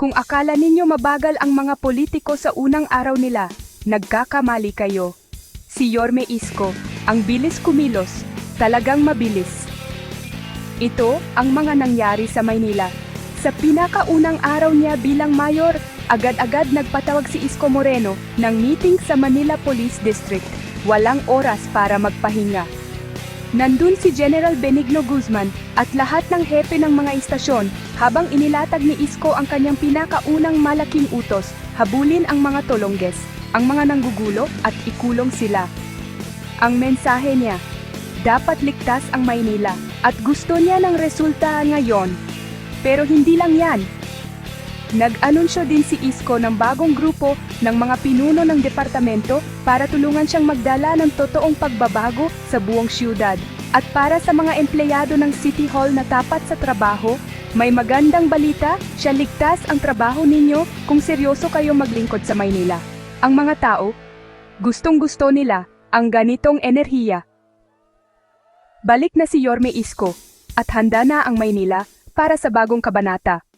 Kung akala ninyo mabagal ang mga politiko sa unang araw nila, nagkakamali kayo. Si Yorme Isko, ang bilis kumilos, talagang mabilis. Ito ang mga nangyari sa Maynila. Sa pinakaunang araw niya bilang mayor, agad-agad nagpatawag si Isko Moreno ng meeting sa Manila Police District. Walang oras para magpahinga. Nandun si General Benigno Guzman at lahat ng hepe ng mga istasyon habang inilatag ni Isko ang kanyang pinakaunang malaking utos, habulin ang mga tolongges, ang mga nanggugulo at ikulong sila. Ang mensahe niya, dapat ligtas ang Maynila at gusto niya ng resulta ngayon. Pero hindi lang yan. Nag-anunsyo din si Isko ng bagong grupo ng mga pinuno ng departamento para tulungan siyang magdala ng totoong pagbabago sa buong siyudad. At para sa mga empleyado ng City Hall na tapat sa trabaho, may magandang balita, siya ligtas ang trabaho ninyo kung seryoso kayo maglingkod sa Maynila. Ang mga tao, gustong gusto nila ang ganitong enerhiya. Balik na si Yorme Isko at handa na ang Maynila para sa bagong kabanata.